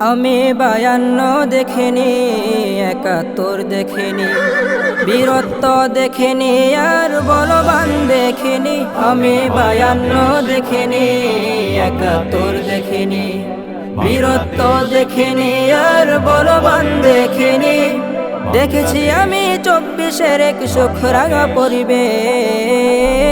আমি বায়ান্ন দেখিনি, একাত্তর দেখিনি, বীরত্ব দেখিনি আর বলবান দেখিনি। আমি বায়ান্ন দেখিনি, একাত্তর দেখিনি, বীরত্ব দেখিনি আর বলবান দেখিনি। দেখেছি আমি চব্বিশের এক সুখ রাঙা পরিবেশ।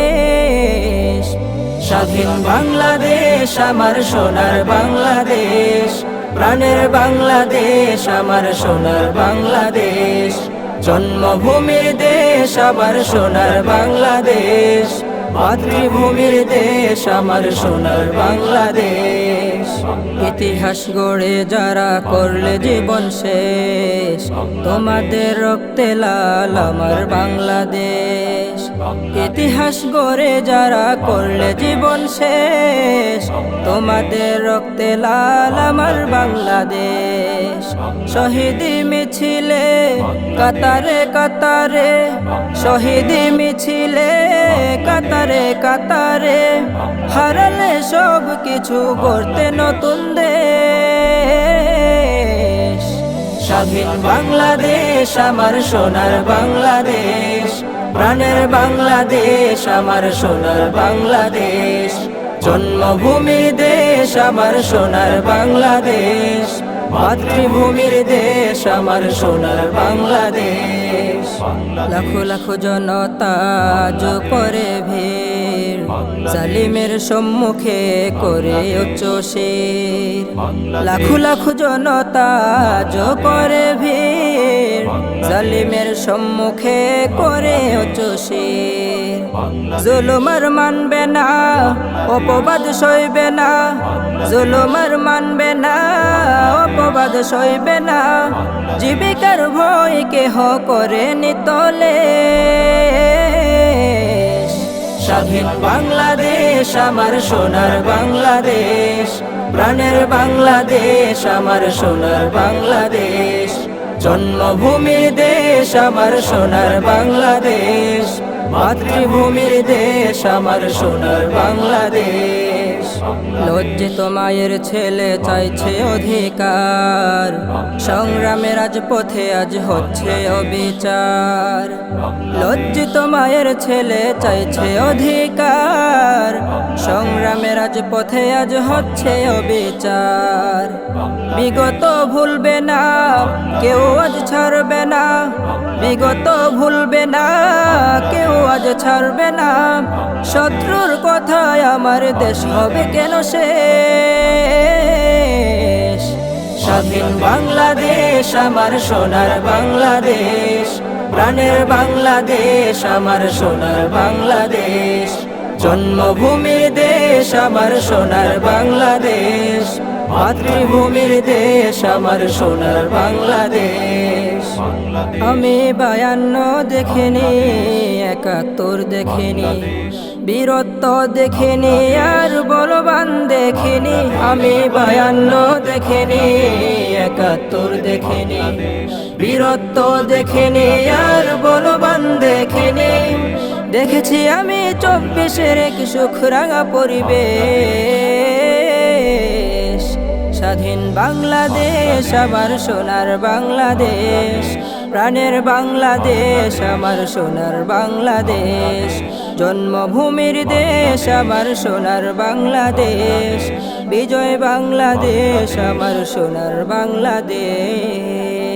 স্বাধীন বাংলাদেশ, আমার সোনার বাংলাদেশ। প্রাণের বাংলাদেশ, আমার সোনার বাংলাদেশ। জন্মভূমির দেশ, আমার সোনার বাংলাদেশ। মাতৃভূমির দেশ, আমার সোনার বাংলাদেশ। ইতিহাস গড়ে যারা করলে জীবন শেষ। তোমাদের রক্তে লাল আমার বাংলাদেশ। ইতিহাস গড়ে যারা করলে জীবন শেষ তোমাদের রক্তে লাল আমার বাংলাদেশ। শহীদি মিছিলে কাতারে কাতারে। শহীদি মিছিলে কাতারে কাতারে। হারালে সব কিছু করতে নতুন দেশ। স্বাধীন বাংলাদেশ আমার সোনার বাংলাদেশ। প্রাণের বাংলাদেশ, আমার সোনার বাংলাদেশ। জন্মভূমি দেশ, আমার সোনার বাংলাদেশ। মাতৃভূমির দেশ, আমার সোনার বাংলাদেশ। লাখো লাখো জনতা যো করে জালিমের সম্মুখে করে উচ্চ শির। লাখো লাখো জনতা যো করে ভিড়। জালিমের সম্মুখে করে উচ্চ শির। জুলুমার মানবে না অপবাদ সইবে না। জুলুমার মানবে না অপবাদ সইবে না। জীবিকার ভয় কেহ করে নিতলে স্বাধীন বাংলাদেশ, আমার সোনার বাংলাদেশ। প্রাণের বাংলাদেশ, আমার সোনার বাংলাদেশ। জন্মভূমি দেশ, আমার সোনার বাংলাদেশ। মাতৃভূমি দেশ, আমার সোনার বাংলাদেশ। লজ্জিত মায়ের ছেলে চাইছে অধিকার। সংগ্রামের আজ পথে আজ হচ্ছে অবিচার। লজ্জিত মায়ের ছেলে চাইছে অধিকার। সংগ্রামের আজ পথে আজ হচ্ছে অবিচার। বিগত ভুলবে না, কেউ আজ ছাড়বে না। বিগত ভুলবে না, কেউ আজ ছাড়বে না। শত্রুর কথায় আমার দেশ হবে কেন শেষ? স্বাধীন বাংলাদেশ, আমার সোনার বাংলাদেশ। প্রাণের বাংলাদেশ, আমার সোনার বাংলাদেশ। জন্মভূমির দেশ, আমার সোনার বাংলাদেশ। মাতৃভূমির দেশ, আমার সোনার বাংলাদেশ। আমি বায়ান্ন দেখিনি, একাত্তর দেখিনি, বীরত্ব দেখিনি, আর বলবান দেখিনি। আমি বায়ান্ন দেখিনি, একাত্তর দেখিনি, বীরত্ব দেখিনি, আর বলবান দেখিনি। দেখেছি আমি চব্বিশের এক সুখ রাঙা পরিবেশ। স্বাধীন বাংলাদেশ, আমার সোনার বাংলাদেশ। প্রাণের বাংলাদেশ, আমার সোনার বাংলাদেশ। জন্মভূমির দেশ, আমার সোনার বাংলাদেশ। বিজয় বাংলাদেশ, আমার সোনার বাংলাদেশ।